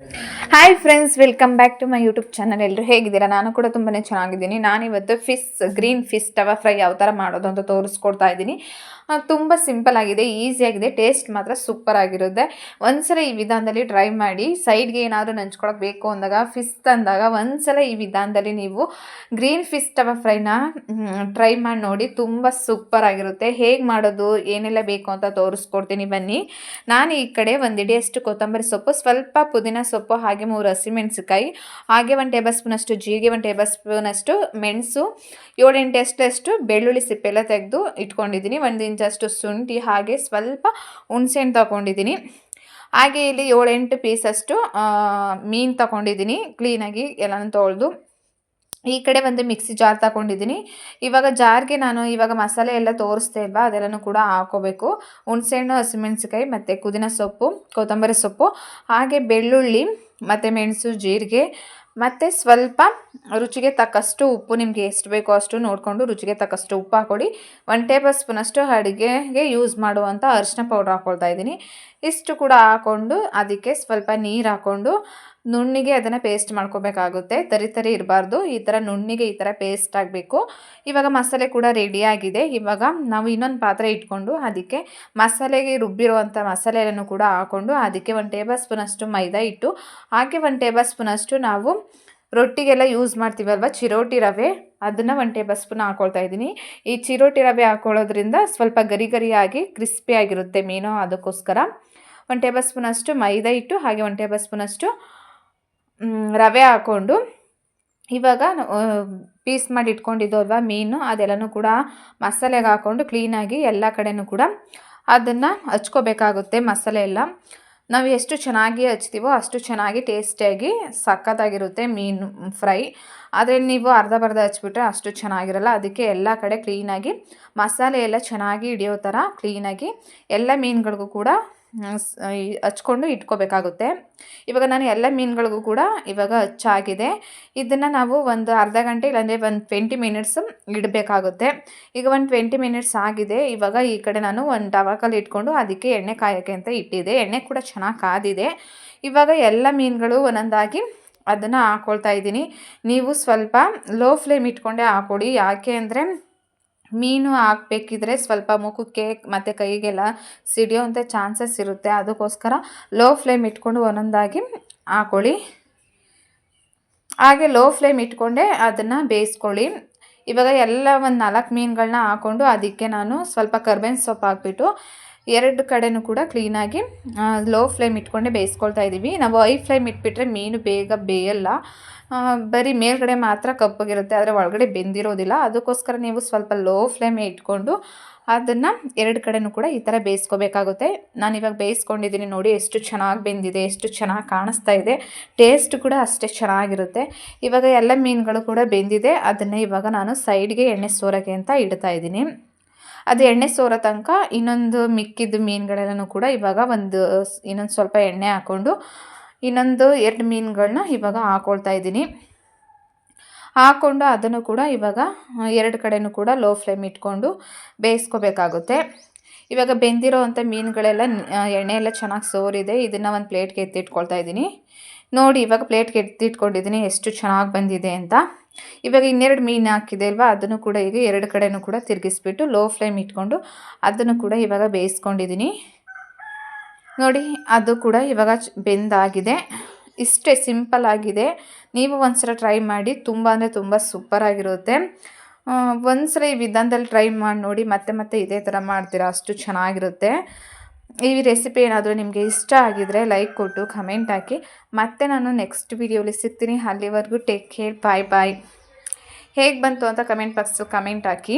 Yeah. Hi friends welcome back to my YouTube channel ಎಲ್ಲರೂ ಹೇಗಿದ್ದೀರಾ? ನಾನು ಕೂಡ ತುಂಬಾ ಚೆನ್ನಾಗಿದ್ದೀನಿ. ನಾನಿವತ್ತು fish green fish tawa fry ಯಾವ ಥರ ಮಾಡೋದು ಅಂತ ತೋರಿಸ್ಕೊಡ್ತಾ ಇದ್ದೀನಿ. ತುಂಬ ಸಿಂಪಲ್ ಆಗಿದೆ ಈಸಿಯಾಗಿದೆ ಟೇಸ್ಟ್ ಮಾತ್ರ ಸೂಪರ್ ಆಗಿರುತ್ತೆ. ಒಂದ್ಸಲ ಈ ವಿಧಾನದಲ್ಲಿ ಟ್ರೈ ಮಾಡಿ ಸೈಡ್ಗೆ ಏನಾದರೂ ನಂಚ್ಕೊಳಕ್ಕೆ ಬೇಕು ಅಂದಾಗ ಫಿಶ್ ತಂದಾಗ ಒಂದ್ಸಲ ಈ ವಿಧಾನದಲ್ಲಿ ನೀವು ಗ್ರೀನ್ ಫಿಶ್ ಟವ ಫ್ರೈನ ಟ್ರೈ ಮಾಡಿ ನೋಡಿ, ತುಂಬ ಸೂಪರ್ ಆಗಿರುತ್ತೆ. ಹೇಗೆ ಮಾಡೋದು, ಏನೆಲ್ಲ ಬೇಕು ಅಂತ ತೋರಿಸ್ಕೊಡ್ತೀನಿ ಬನ್ನಿ. ನಾನು ಈ ಕಡೆ ಒಂದು ಕೊತ್ತಂಬರಿ ಸೊಪ್ಪು. ಸ್ವಲ್ಪ ಪುದೀನ ಸೊಪ್ಪು ಹಾಗೆ ಮೂರು ಹಸಿಮೆಣಸಿಕಾಯಿ ಹಾಗೆ ಒಂದು ಟೇಬಲ್ ಸ್ಪೂನಷ್ಟು ಜೀರಿಗೆ, ಒಂದು ಟೇಬಲ್ ಸ್ಪೂನಷ್ಟು ಮೆಣಸು, ಏಳೆಂಟು ಎಷ್ಟಷ್ಟು ಬೆಳ್ಳುಳ್ಳಿ ಸಿಪ್ಪೆಲ್ಲ ತೆಗೆದು ಇಟ್ಕೊಂಡಿದ್ದೀನಿ. ಒಂದು ಇಂಚಷ್ಟು ಶುಂಠಿ, ಹಾಗೆ ಸ್ವಲ್ಪ ಹುಣಸೆಹಣ್ಣು ತಗೊಂಡಿದ್ದೀನಿ. ಹಾಗೆ ಇಲ್ಲಿ ಏಳೆಂಟು ಪೀಸಷ್ಟು ಮೀನು ತಗೊಂಡಿದ್ದೀನಿ ಕ್ಲೀನಾಗಿ ಎಲ್ಲನೂ ತೊಳೆದು. ಈ ಕಡೆ ಒಂದು ಮಿಕ್ಸಿ ಜಾರ್ ತಗೊಂಡಿದ್ದೀನಿ. ಇವಾಗ ಜಾರ್ಗೆ ನಾನು ಇವಾಗ ಮಸಾಲೆ ಎಲ್ಲ ತೋರಿಸ್ತಾ ಇಲ್ವಾ, ಅದೆಲ್ಲನೂ ಕೂಡ ಹಾಕೋಬೇಕು. ಹುಣಸೆಹಣ್ಣು ಹಸಿಮೆಣಸಿಕಾಯಿ ಮತ್ತು ಪುದೀನ ಸೊಪ್ಪು, ಕೊತ್ತಂಬರಿ ಸೊಪ್ಪು, ಹಾಗೆ ಬೆಳ್ಳುಳ್ಳಿ ಮತ್ತು ಮೆಣಸು ಜೀರಿಗೆ ಮತ್ತು ಸ್ವಲ್ಪ ರುಚಿಗೆ ತಕ್ಕಷ್ಟು ಉಪ್ಪು ನಿಮಗೆ ಎಷ್ಟು ಬೇಕೋ ಅಷ್ಟು ನೋಡಿಕೊಂಡು ರುಚಿಗೆ ತಕ್ಕಷ್ಟು ಉಪ್ಪು ಹಾಕ್ಕೊಡಿ. ಒನ್ ಟೇಬಲ್ ಸ್ಪೂನಷ್ಟು ಅಡುಗೆಗೆ ಯೂಸ್ ಮಾಡುವಂಥ ಅರಿಶಿನ ಪೌಡ್ರ್ ಹಾಕೊಳ್ತಾ ಇದ್ದೀನಿ. ಇಷ್ಟು ಕೂಡ ಹಾಕ್ಕೊಂಡು ಅದಕ್ಕೆ ಸ್ವಲ್ಪ ನೀರು ಹಾಕ್ಕೊಂಡು ನುಣ್ಣಿಗೆ ಅದನ್ನು ಪೇಸ್ಟ್ ಮಾಡ್ಕೋಬೇಕಾಗುತ್ತೆ. ತರಿ ತರಿ ಇರಬಾರ್ದು. ಈ ಥರ ನುಣ್ಣಿಗೆ ಈ ಥರ ಪೇಸ್ಟ್ ಆಗಬೇಕು. ಇವಾಗ ಮಸಾಲೆ ಕೂಡ ರೆಡಿಯಾಗಿದೆ ಇವಾಗ ನಾವು ಇನ್ನೊಂದು ಪಾತ್ರೆ ಇಟ್ಕೊಂಡು ಅದಕ್ಕೆ ಮಸಾಲೆಗೆ ರುಬ್ಬಿರುವಂಥ ಮಸಾಲೆಯನ್ನು ಕೂಡ ಹಾಕ್ಕೊಂಡು ಅದಕ್ಕೆ ಒಂದು ಟೇಬಲ್ ಸ್ಪೂನಷ್ಟು ಮೈದಾ ಇಟ್ಟು ಹಾಗೆ ಒಂದು ಟೇಬಲ್ ಸ್ಪೂನಷ್ಟು ನಾವು ರೊಟ್ಟಿಗೆಲ್ಲ ಯೂಸ್ ಮಾಡ್ತೀವಲ್ವ ಚಿರೋಟಿ ರವೆ, ಅದನ್ನು ಒಂದು ಟೇಬಲ್ ಸ್ಪೂನ್ ಹಾಕ್ಕೊಳ್ತಾ ಇದ್ದೀನಿ. ಈ ಚಿರೋಟಿ ರವೆ ಹಾಕ್ಕೊಳ್ಳೋದ್ರಿಂದ ಸ್ವಲ್ಪ ಗರಿ ಗರಿಯಾಗಿ ಕ್ರಿಸ್ಪಿ ಆಗಿರುತ್ತೆ ಮೀನು ಅದಕ್ಕೋಸ್ಕರ. ಒಂದು ಟೇಬಲ್ ಸ್ಪೂನಷ್ಟು ಮೈದಾ ಇಟ್ಟು ಹಾಗೆ ಒಂದು ಟೇಬಲ್ ಸ್ಪೂನಷ್ಟು ರವೆ ಹಾಕ್ಕೊಂಡು ಇವಾಗ ಪೀಸ್ ಮಾಡಿ ಇಟ್ಕೊಂಡಿದ್ದು ಅಲ್ವಾ ಮೀನು ಅದೆಲ್ಲನೂ ಕೂಡ ಮಸಾಲೆಗೆ ಹಾಕ್ಕೊಂಡು ಕ್ಲೀನಾಗಿ ಎಲ್ಲ ಕಡೆನೂ ಕೂಡ ಅದನ್ನು ಹಚ್ಕೋಬೇಕಾಗುತ್ತೆ ಮಸಾಲೆ ಎಲ್ಲ. ನಾವು ಎಷ್ಟು ಚೆನ್ನಾಗಿ ಹಚ್ತೀವೋ ಅಷ್ಟು ಚೆನ್ನಾಗಿ ಟೇಸ್ಟಿಯಾಗಿ ಸಖತ್ತಾಗಿರುತ್ತೆ ಮೀನು ಫ್ರೈ. ಆದರೆ ನೀವು ಅರ್ಧ ಬರ್ಧ ಹಚ್ಬಿಟ್ರೆ ಅಷ್ಟು ಚೆನ್ನಾಗಿರಲ್ಲ. ಅದಕ್ಕೆ ಎಲ್ಲ ಕಡೆ ಕ್ಲೀನಾಗಿ ಮಸಾಲೆ ಎಲ್ಲ ಚೆನ್ನಾಗಿ ಹಿಡಿಯೋ ಥರ ಕ್ಲೀನಾಗಿ ಎಲ್ಲ ಮೀನುಗಳಿಗೂ ಕೂಡ ಹಚ್ಕೊಂಡು ಇಟ್ಕೋಬೇಕಾಗುತ್ತೆ. ಇವಾಗ ನಾನು ಎಲ್ಲ ಮೀನುಗಳಿಗೂ ಕೂಡ ಇವಾಗ ಹಚ್ಚಾಗಿದೆ. ಇದನ್ನು ನಾವು ಒಂದು ಅರ್ಧ ಗಂಟೆ ಇಲ್ಲಾಂದರೆ ಒಂದು ಟ್ವೆಂಟಿ ಮಿನಿಟ್ಸ್ ಇಡಬೇಕಾಗುತ್ತೆ. ಈಗ ಒಂದು ಟ್ವೆಂಟಿ ಮಿನಿಟ್ಸ್ ಆಗಿದೆ. ಇವಾಗ ಈ ಕಡೆ ನಾನು ಒಂದು ಟವಕಲ್ಲಿ ಇಟ್ಕೊಂಡು ಅದಕ್ಕೆ ಎಣ್ಣೆ ಕಾಯೋಕ್ಕೆ ಅಂತ ಇಟ್ಟಿದ್ದೆ. ಎಣ್ಣೆ ಕೂಡ ಚೆನ್ನಾಗಿ ಕಾದಿದೆ. ಇವಾಗ ಎಲ್ಲ ಮೀನುಗಳು ಒಂದೊಂದಾಗಿ ಅದನ್ನು ಹಾಕ್ಕೊಳ್ತಾ ಇದ್ದೀನಿ. ನೀವು ಸ್ವಲ್ಪ ಲೋ ಫ್ಲೇಮ್ ಇಟ್ಕೊಂಡೇ ಹಾಕೊಡಿ. ಯಾಕೆ ಅಂದರೆ ಮೀನು ಹಾಕ್ಬೇಕಿದ್ರೆ ಸ್ವಲ್ಪ ಮುಖಕ್ಕೆ ಮತ್ತು ಕೈಗೆಲ್ಲ ಸಿಡಿಯೋಂಥ ಚಾನ್ಸಸ್ ಇರುತ್ತೆ. ಅದಕ್ಕೋಸ್ಕರ ಲೋ ಫ್ಲೇಮ್ ಇಟ್ಕೊಂಡು ಒಂದೊಂದಾಗಿ ಹಾಕೊಳ್ಳಿ. ಹಾಗೆ ಲೋ ಫ್ಲೇಮ್ ಇಟ್ಕೊಂಡೆ ಅದನ್ನು ಬೇಯಿಸ್ಕೊಳ್ಳಿ. ಇವಾಗ ಎಲ್ಲ ಒಂದು ನಾಲ್ಕು ಮೀನುಗಳನ್ನ ಹಾಕ್ಕೊಂಡು ಅದಕ್ಕೆ ನಾನು ಸ್ವಲ್ಪ ಕರ್ಬೇವಿನ ಸೊಪ್ಪು ಹಾಕ್ಬಿಟ್ಟು ಎರಡು ಕಡೆನೂ ಕೂಡ ಕ್ಲೀನಾಗಿ ಲೋ ಫ್ಲೇಮ್ ಇಟ್ಕೊಂಡೆ ಬೇಯಿಸ್ಕೊಳ್ತಾ ಇದ್ದೀವಿ. ನಾವು ಹೈ ಫ್ಲೇಮ್ ಇಟ್ಬಿಟ್ರೆ ಮೀನು ಬೇಗ ಬೇಯಲ್ಲ. ಬರೀ ಮೇಲ್ಗಡೆ ಮಾತ್ರ ಕಪ್ಪಗಿರುತ್ತೆ, ಆದರೆ ಒಳಗಡೆ ಬೆಂದಿರೋದಿಲ್ಲ. ಅದಕ್ಕೋಸ್ಕರ ನೀವು ಸ್ವಲ್ಪ ಲೋ ಫ್ಲೇಮೇ ಇಟ್ಕೊಂಡು ಅದನ್ನು ಎರಡು ಕಡೆನೂ ಕೂಡ ಈ ಥರ ಬೇಯಿಸ್ಕೋಬೇಕಾಗುತ್ತೆ. ನಾನು ಇವಾಗ ಬೇಯಿಸ್ಕೊಂಡಿದ್ದೀನಿ ನೋಡಿ, ಎಷ್ಟು ಚೆನ್ನಾಗಿ ಬೆಂದಿದೆ, ಎಷ್ಟು ಚೆನ್ನಾಗಿ ಕಾಣಿಸ್ತಾ ಇದೆ. ಟೇಸ್ಟ್ ಕೂಡ ಅಷ್ಟೇ ಚೆನ್ನಾಗಿರುತ್ತೆ. ಇವಾಗ ಎಲ್ಲ ಮೀನುಗಳು ಕೂಡ ಬೆಂದಿದೆ. ಅದನ್ನು ಇವಾಗ ನಾನು ಸೈಡ್ಗೆ ಎಣ್ಣೆ ಸೋರಕ್ಕೆ ಅಂತ ಇಡ್ತಾ ಇದ್ದೀನಿ. ಅದು ಎಣ್ಣೆ ಸೋರೋ ತನಕ ಇನ್ನೊಂದು ಮಿಕ್ಕಿದ್ದು ಮೀನುಗಳೆಲ್ಲನೂ ಕೂಡ ಇವಾಗ ಒಂದು, ಇನ್ನೊಂದು ಸ್ವಲ್ಪ ಎಣ್ಣೆ ಹಾಕ್ಕೊಂಡು ಇನ್ನೊಂದು ಎರಡು ಮೀನುಗಳನ್ನ ಇವಾಗ ಹಾಕ್ಕೊಳ್ತಾ ಇದ್ದೀನಿ. ಹಾಕ್ಕೊಂಡು ಅದನ್ನು ಕೂಡ ಇವಾಗ ಎರಡು ಕಡೆನೂ ಕೂಡ ಲೋ ಫ್ಲೇಮ್ ಇಟ್ಕೊಂಡು ಬೇಯಿಸ್ಕೋಬೇಕಾಗುತ್ತೆ. ಇವಾಗ ಬೆಂದಿರೋ ಅಂಥ ಮೀನುಗಳೆಲ್ಲ ಎಣ್ಣೆ ಎಲ್ಲ ಚೆನ್ನಾಗಿ ಸೋರಿದೆ. ಇದನ್ನು ಒಂದು ಪ್ಲೇಟ್ಗೆ ಎತ್ತಿಟ್ಕೊಳ್ತಾ ಇದ್ದೀನಿ. ನೋಡಿ ಇವಾಗ ಪ್ಲೇಟ್ಗೆ ಎತ್ತಿಟ್ಕೊಂಡಿದ್ದೀನಿ, ಎಷ್ಟು ಚೆನ್ನಾಗಿ ಬಂದಿದೆ ಅಂತ. ಇವಾಗ ಇನ್ನೆರಡು ಮೀನು ಹಾಕಿದೆ ಅಲ್ವಾ, ಅದನ್ನು ಕೂಡ ಈಗ ಎರಡು ಕಡೆಯೂ ಕೂಡ ತಿರುಗಿಸ್ಬಿಟ್ಟು ಲೋ ಫ್ಲೇಮ್ ಇಟ್ಕೊಂಡು ಅದನ್ನು ಕೂಡ ಇವಾಗ ಬೇಯಿಸ್ಕೊಂಡಿದ್ದೀನಿ. ನೋಡಿ, ಅದು ಕೂಡ ಇವಾಗ ಬೆಂದಾಗಿದೆ. ಇಷ್ಟೇ ಸಿಂಪಲ್ ಆಗಿದೆ. ನೀವು ಒಂದ್ಸಲ ಟ್ರೈ ಮಾಡಿ, ತುಂಬ ಅಂದರೆ ತುಂಬ ಸೂಪರಾಗಿರುತ್ತೆ ಒಂದ್ಸಲ ಈ ವಿಧಾನದಲ್ಲಿ ಟ್ರೈ ಮಾಡಿ ನೋಡಿ, ಮತ್ತೆ ಮತ್ತೆ ಇದೇ ಥರ ಮಾಡ್ತೀರಾ, ಅಷ್ಟು ಚೆನ್ನಾಗಿರುತ್ತೆ. ಈ ರೆಸಿಪಿ ಏನಾದರೂ ನಿಮಗೆ ಇಷ್ಟ ಆಗಿದರೆ ಲೈಕ್ ಕೊಟ್ಟು ಕಮೆಂಟ್ ಹಾಕಿ. ಮತ್ತೆ ನಾನು ನೆಕ್ಸ್ಟ್ ವೀಡಿಯೋಲಿ ಸಿಗ್ತೀನಿ. ಅಲ್ಲಿವರೆಗೂ ಟೇಕ್ ಕೇರ್ ಬಾಯ್ ಬಾಯ್ ಹೇಗೆ ಬಂತು ಅಂತ ಕಮೆಂಟ್ ಬಾಕ್ಸು ಕಮೆಂಟ್ ಹಾಕಿ.